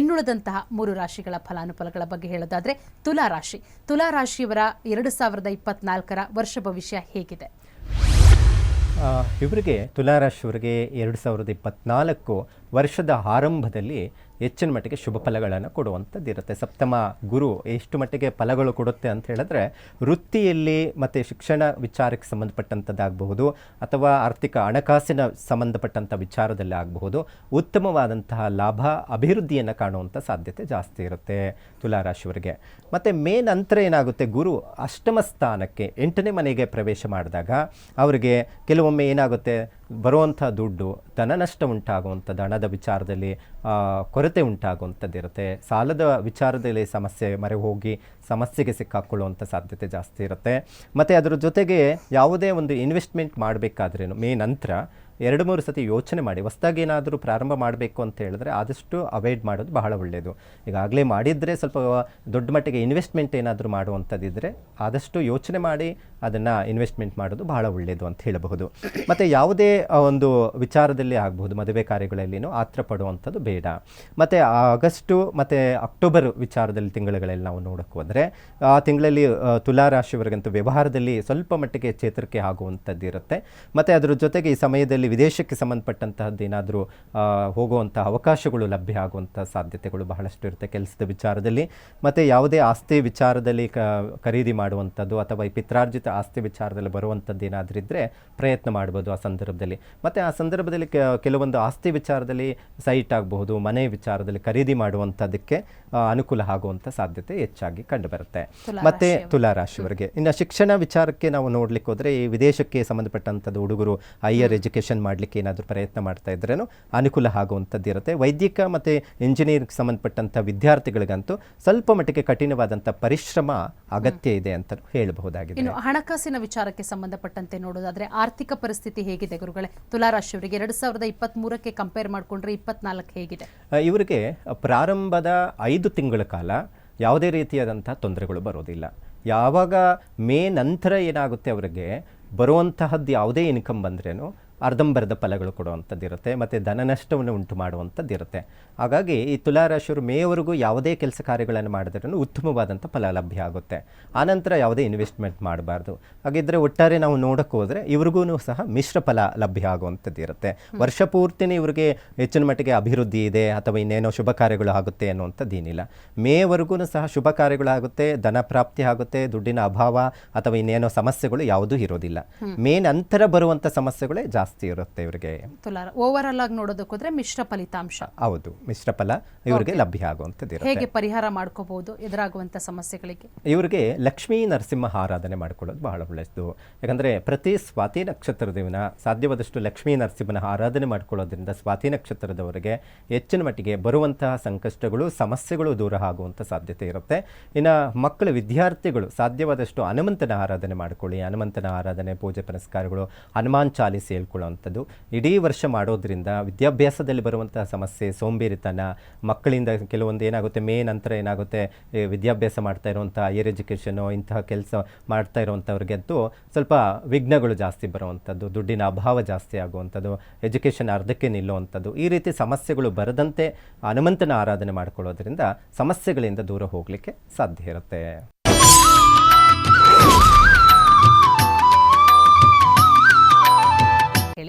ಇನ್ನುಳಿದಂತಹ ಮೂರು ರಾಶಿಗಳ ಫಲಾನುಫಲಗಳ ಬಗ್ಗೆ ಹೇಳೋದಾದ್ರೆ ತುಲಾ ರಾಶಿ. ತುಲಾ ರಾಶಿಯವರ ಎರಡು ಸಾವಿರದ ಇಪ್ಪತ್ನಾಲ್ಕರ ವರ್ಷ ಭವಿಷ್ಯ ಹೇಗಿದೆ? ಇವರಿಗೆ ತುಲಾರಾಶಿಯವರಿಗೆ ಎರಡು ಸಾವಿರದ ಇಪ್ಪತ್ನಾಲ್ಕು ವರ್ಷದ ಆರಂಭದಲ್ಲಿ ಹೆಚ್ಚಿನ ಮಟ್ಟಿಗೆ ಶುಭ ಫಲಗಳನ್ನು ಕೊಡುವಂಥದ್ದು ಇರುತ್ತೆ ಸಪ್ತಮ ಗುರು ಎಷ್ಟು ಮಟ್ಟಿಗೆ ಫಲಗಳು ಕೊಡುತ್ತೆ ಅಂತ ಹೇಳಿದ್ರೆ, ವೃತ್ತಿಯಲ್ಲಿ ಮತ್ತು ಶಿಕ್ಷಣ ವಿಚಾರಕ್ಕೆ ಸಂಬಂಧಪಟ್ಟಂಥದ್ದಾಗಬಹುದು, ಅಥವಾ ಆರ್ಥಿಕ ಹಣಕಾಸಿನ ಸಂಬಂಧಪಟ್ಟಂಥ ವಿಚಾರದಲ್ಲಿ ಆಗಬಹುದು, ಉತ್ತಮವಾದಂತಹ ಲಾಭ, ಅಭಿವೃದ್ಧಿಯನ್ನು ಕಾಣುವಂಥ ಸಾಧ್ಯತೆ ಜಾಸ್ತಿ ಇರುತ್ತೆ ತುಲಾರಾಶಿಯವರಿಗೆ. ಮತ್ತು ಮೇನ್ ಅಂತರ ಏನಾಗುತ್ತೆ, ಗುರು ಅಷ್ಟಮ ಸ್ಥಾನಕ್ಕೆ ಎಂಟನೇ ಮನೆಗೆ ಪ್ರವೇಶ ಮಾಡಿದಾಗ, ಅವರಿಗೆ ಕೆಲವೊಮ್ಮೆ ಏನಾಗುತ್ತೆ ಬರುವಂಥ ದುಡ್ಡು, ಧನ ನಷ್ಟ ಉಂಟಾಗುವಂಥದ್ದು, ಹಣದ ವಿಚಾರದಲ್ಲಿ ಕೊರತೆ ಉಂಟಾಗುವಂಥದ್ದಿರುತ್ತೆ ಸಾಲದ ವಿಚಾರದಲ್ಲಿ ಸಮಸ್ಯೆ ಮರೆ ಹೋಗಿ ಸಮಸ್ಯೆಗೆ ಸಿಕ್ಕಾಕೊಳ್ಳುವಂಥ ಸಾಧ್ಯತೆ ಜಾಸ್ತಿ ಇರುತ್ತೆ. ಮತ್ತು ಅದರ ಜೊತೆಗೆ ಯಾವುದೇ ಒಂದು ಇನ್ವೆಸ್ಟ್ಮೆಂಟ್ ಮಾಡಬೇಕಾದ್ರೇನು, ಮೇ ನಂತರ ಎರಡು ಮೂರು ಸತಿ ಯೋಚನೆ ಮಾಡಿ, ಹೊಸ್ದಾಗಿ ಏನಾದರೂ ಪ್ರಾರಂಭ ಮಾಡಬೇಕು ಅಂತ ಹೇಳಿದ್ರೆ ಆದಷ್ಟು ಅವಾಯ್ಡ್ ಮಾಡೋದು ಬಹಳ ಒಳ್ಳೆಯದು ಈಗಾಗಲೇ ಮಾಡಿದರೆ ಸ್ವಲ್ಪ ದೊಡ್ಡ ಮಟ್ಟಿಗೆ ಇನ್ವೆಸ್ಟ್ಮೆಂಟ್ ಏನಾದರೂ ಮಾಡುವಂಥದ್ದಿದ್ದರೆ ಆದಷ್ಟು ಯೋಚನೆ ಮಾಡಿ ಅದನ್ನು ಇನ್ವೆಸ್ಟ್ಮೆಂಟ್ ಮಾಡೋದು ಬಹಳ ಒಳ್ಳೆಯದು ಅಂತ ಹೇಳಬಹುದು. ಮತ್ತು ಯಾವುದೇ ಒಂದು ವಿಚಾರದಲ್ಲಿ ಆಗಬಹುದು, ಮದುವೆ ಕಾರ್ಯಗಳಲ್ಲಿನೂ ಆತ್ರ ಪಡುವಂಥದ್ದು ಬೇಡ. ಮತ್ತು ಆಗಸ್ಟು ಮತ್ತು ಅಕ್ಟೋಬರ್ ವಿಚಾರದಲ್ಲಿ ತಿಂಗಳುಗಳಲ್ಲಿ ನಾವು ನೋಡೋಕ್ಕೆ ಹೋದರೆ, ಆ ತಿಂಗಳಲ್ಲಿ ತುಲಾರಾಶಿವರೆಗಂತೂ ವ್ಯವಹಾರದಲ್ಲಿ ಸ್ವಲ್ಪ ಮಟ್ಟಿಗೆ ಚೇತರಿಕೆ ಆಗುವಂಥದ್ದು ಇರುತ್ತೆ ಮತ್ತು ಅದರ ಜೊತೆಗೆ ಈ ಸಮಯದಲ್ಲಿ ವಿದೇಶಕ್ಕೆ ಸಂಬಂಧಪಟ್ಟಂತಹದ್ದು ಏನಾದರೂ ಹೋಗುವಂಥ ಅವಕಾಶಗಳು ಲಭ್ಯ ಆಗುವಂಥ ಸಾಧ್ಯತೆಗಳು ಬಹಳಷ್ಟು ಇರುತ್ತೆ ಕೆಲಸದ ವಿಚಾರದಲ್ಲಿ. ಮತ್ತು ಯಾವುದೇ ಆಸ್ತಿ ವಿಚಾರದಲ್ಲಿ ಕ, ಖರೀದಿ ಮಾಡುವಂಥದ್ದು ಅಥವಾ ಈ ಪಿತ್ರಾರ್ಜಿತ ಆಸ್ತಿ ವಿಚಾರದಲ್ಲಿ ಬರುವಂಥದ್ದು ಏನಾದರೂ ಇದ್ದರೆ ಪ್ರಯತ್ನ ಮಾಡ್ಬೋದು ಆ ಸಂದರ್ಭದಲ್ಲಿ. ಮತ್ತು ಆ ಸಂದರ್ಭದಲ್ಲಿ ಕೆಲವೊಂದು ಆಸ್ತಿ ವಿಚಾರದಲ್ಲಿ ಸೈಟ್ ಆಗಬಹುದು, ಮನೆ ವಿಚಾರದಲ್ಲಿ ಖರೀದಿ ಮಾಡುವಂಥದ್ದಕ್ಕೆ ಅನುಕೂಲ ಆಗುವಂಥ ಸಾಧ್ಯತೆ ಹೆಚ್ಚಾಗಿ ಕಂಡುಬರುತ್ತೆ. ಮತ್ತೆ ಮತ್ತು ತುಲಾ ರಾಶಿಯವರಿಗೆ ಇನ್ನು ಶಿಕ್ಷಣ ವಿಚಾರಕ್ಕೆ ನಾವು ನೋಡ್ಲಿಕ್ಕೆ ಹೋದರೆ ಈ ವಿದೇಶಕ್ಕೆ ಸಂಬಂಧಪಟ್ಟಂಥದ್ದು ಹುಡುಗರು ಹೈಯರ್ ಎಜುಕೇಷನ್ ಮಾಡಲಿಕ್ಕೆ ಏನಾದರೂ ಪ್ರಯತ್ನ ಮಾಡ್ತಾ ಇದ್ರೇನು ಅನುಕೂಲ ಆಗುವಂಥದ್ದು ಇರುತ್ತೆ. ವೈದ್ಯಕ ಮತ್ತು ಇಂಜಿನಿಯರಿಂಗ್ ಸಂಬಂಧಪಟ್ಟಂಥ ವಿದ್ಯಾರ್ಥಿಗಳಿಗಂತೂ ಸ್ವಲ್ಪ ಮಟ್ಟಿಗೆ ಕಠಿಣವಾದಂಥ ಪರಿಶ್ರಮ ಅಗತ್ಯ ಇದೆ ಅಂತ ಹೇಳಬಹುದಾಗಿದೆ. ಇನ್ನು ಹಣಕಾಸಿನ ವಿಚಾರಕ್ಕೆ ಸಂಬಂಧಪಟ್ಟಂತೆ ನೋಡೋದಾದ್ರೆ ಆರ್ಥಿಕ ಪರಿಸ್ಥಿತಿ ಹೇಗಿದೆ ಗುರುಗಳೇ? ತುಲಾರಾಶಿಯವರಿಗೆ ಎರಡು ಸಾವಿರದ ಇಪ್ಪತ್ತ್ ಮೂರಕ್ಕೆ ಕಂಪೇರ್ ಮಾಡಿಕೊಂಡ್ರೆ ಇಪ್ಪತ್ನಾಲ್ಕು ಹೇಗಿದೆ? ಇವರಿಗೆ ಪ್ರಾರಂಭದ ಐದು ತಿಂಗಳ ಕಾಲ ಯಾವುದೇ ರೀತಿಯಾದಂಥ ತೊಂದರೆಗಳು ಬರೋದಿಲ್ಲ. ಯಾವಾಗ ಮೇ ನಂತರ ಏನಾಗುತ್ತೆ ಅವರಿಗೆ, ಬರುವಂತಹದ್ದು ಯಾವುದೇ ಇನ್ಕಮ್ ಬಂದ್ರೇನು ಅರ್ಧಂಬರ್ಧ ಫಲಗಳು ಕೊಡುವಂಥದ್ದಿರುತ್ತೆ ಮತ್ತು ಧನ ನಷ್ಟವನ್ನು ಉಂಟು ಮಾಡುವಂಥದ್ದಿರುತ್ತೆ. ಹಾಗಾಗಿ ಈ ತುಲಾರಾಶಿಯವರು ಮೇವರೆಗೂ ಯಾವುದೇ ಕೆಲಸ ಕಾರ್ಯಗಳನ್ನು ಮಾಡಿದ್ರೂ ಉತ್ತಮವಾದಂಥ ಫಲ ಲಭ್ಯ ಆಗುತ್ತೆ. ಆನಂತರ ಯಾವುದೇ ಇನ್ವೆಸ್ಟ್ಮೆಂಟ್ ಮಾಡಬಾರ್ದು. ಹಾಗಿದ್ರೆ ಒಟ್ಟಾರೆ ನಾವು ನೋಡೋಕ್ಕೆ ಹೋದರೆ ಇವ್ರಿಗೂ ಸಹ ಮಿಶ್ರ ಫಲ ಲಭ್ಯ ಆಗುವಂಥದ್ದು ಇರುತ್ತೆ ವರ್ಷ ಪೂರ್ತಿನೇ ಇವರಿಗೆ ಹೆಚ್ಚಿನ ಮಟ್ಟಿಗೆ ಅಭಿವೃದ್ಧಿ ಇದೆ ಅಥವಾ ಇನ್ನೇನೋ ಶುಭ ಕಾರ್ಯಗಳು ಆಗುತ್ತೆ ಅನ್ನುವಂಥದ್ದೇನಿಲ್ಲ. ಮೇವರೆಗೂ ಸಹ ಶುಭ ಕಾರ್ಯಗಳಾಗುತ್ತೆ ಧನ ಪ್ರಾಪ್ತಿ ಆಗುತ್ತೆ ದುಡ್ಡಿನ ಅಭಾವ ಅಥವಾ ಇನ್ನೇನೋ ಸಮಸ್ಯೆಗಳು ಯಾವುದೂ ಇರೋದಿಲ್ಲ. ಮೇನ್ ನಂತರ ಬರುವಂಥ ಸಮಸ್ಯೆಗಳೇ ಜಾಸ್ತಿ ಇರುತ್ತೆ ಇವರಿಗೆ. ತುಲಾರ ಓವರ್ ಆಲ್ ಆಗಿ ನೋಡೋದಕ್ಕೆ ಹೋದ್ರೆ ಮಿಶ್ರ ಫಲಿತಾಂಶ. ಹೌದು ಮಿಶ್ರ ಫಲ ಇವರಿಗೆ ಲಭ್ಯ ಆಗುವಂಥದ್ದು ಹೇಗೆ ಪರಿಹಾರ ಮಾಡ್ಕೋಬಹುದು ಎದುರಾಗುವಂಥ ಸಮಸ್ಯೆಗಳಿಗೆ? ಇವರಿಗೆ ಲಕ್ಷ್ಮೀ ನರಸಿಂಹ ಆರಾಧನೆ ಮಾಡ್ಕೊಳ್ಳೋದು ಬಹಳ ಒಳ್ಳೆಯದು. ಯಾಕಂದರೆ ಪ್ರತಿ ಸ್ವಾತಿ ನಕ್ಷತ್ರದ ದಿನ ಸಾಧ್ಯವಾದಷ್ಟು ಲಕ್ಷ್ಮೀ ನರಸಿಂಹನ ಆರಾಧನೆ ಮಾಡ್ಕೊಳ್ಳೋದ್ರಿಂದ ಸ್ವಾತಿ ನಕ್ಷತ್ರದವರಿಗೆ ಹೆಚ್ಚಿನ ಮಟ್ಟಿಗೆ ಬರುವಂತಹ ಸಂಕಷ್ಟಗಳು ಸಮಸ್ಯೆಗಳು ದೂರ ಆಗುವಂಥ ಸಾಧ್ಯತೆ ಇರುತ್ತೆ. ಇನ್ನು ಮಕ್ಕಳ ವಿದ್ಯಾರ್ಥಿಗಳು ಸಾಧ್ಯವಾದಷ್ಟು ಹನುಮಂತನ ಆರಾಧನೆ ಮಾಡ್ಕೊಳ್ಳಿ. ಹನುಮಂತನ ಆರಾಧನೆ ಪೂಜೆ ಪುನಸ್ಕಾರಗಳು ಹನುಮಾನ್ ಚಾಲಿಸಿ ಹೇಳ್ಕೊಳ್ಳುವಂಥದ್ದು ಇಡೀ ವರ್ಷ ಮಾಡೋದ್ರಿಂದ ವಿದ್ಯಾಭ್ಯಾಸದಲ್ಲಿ ಬರುವಂತಹ ಸಮಸ್ಯೆ, ಸೋಂಬೇರಿತನ, ಮಕ್ಕಳಿಂದ ಕೆಲವೊಂದು ಏನಾಗುತ್ತೆ, ಮೇ ನಂತರ ಏನಾಗುತ್ತೆ ವಿದ್ಯಾಭ್ಯಾಸ ಮಾಡ್ತಾ ಇರುವಂಥ ಹೈಯರ್ ಎಜುಕೇಷನು ಇಂತಹ ಕೆಲಸ ಮಾಡ್ತಾ ಇರುವಂಥವ್ರಿಗಂತೂ ಸ್ವಲ್ಪ ವಿಘ್ನಗಳು ಜಾಸ್ತಿ ಬರುವಂಥದ್ದು, ದುಡ್ಡಿನ ಅಭಾವ ಜಾಸ್ತಿ ಆಗುವಂಥದ್ದು ಎಜುಕೇಷನ್ ಅರ್ಧಕ್ಕೆ ನಿಲ್ಲುವಂಥದ್ದು, ಈ ರೀತಿ ಸಮಸ್ಯೆಗಳು ಬರದಂತೆ ಹನುಮಂತನ ಆರಾಧನೆ ಮಾಡ್ಕೊಳ್ಳೋದ್ರಿಂದ ಸಮಸ್ಯೆಗಳಿಂದ ದೂರ ಹೋಗಲಿಕ್ಕೆ ಸಾಧ್ಯ ಇರುತ್ತೆ.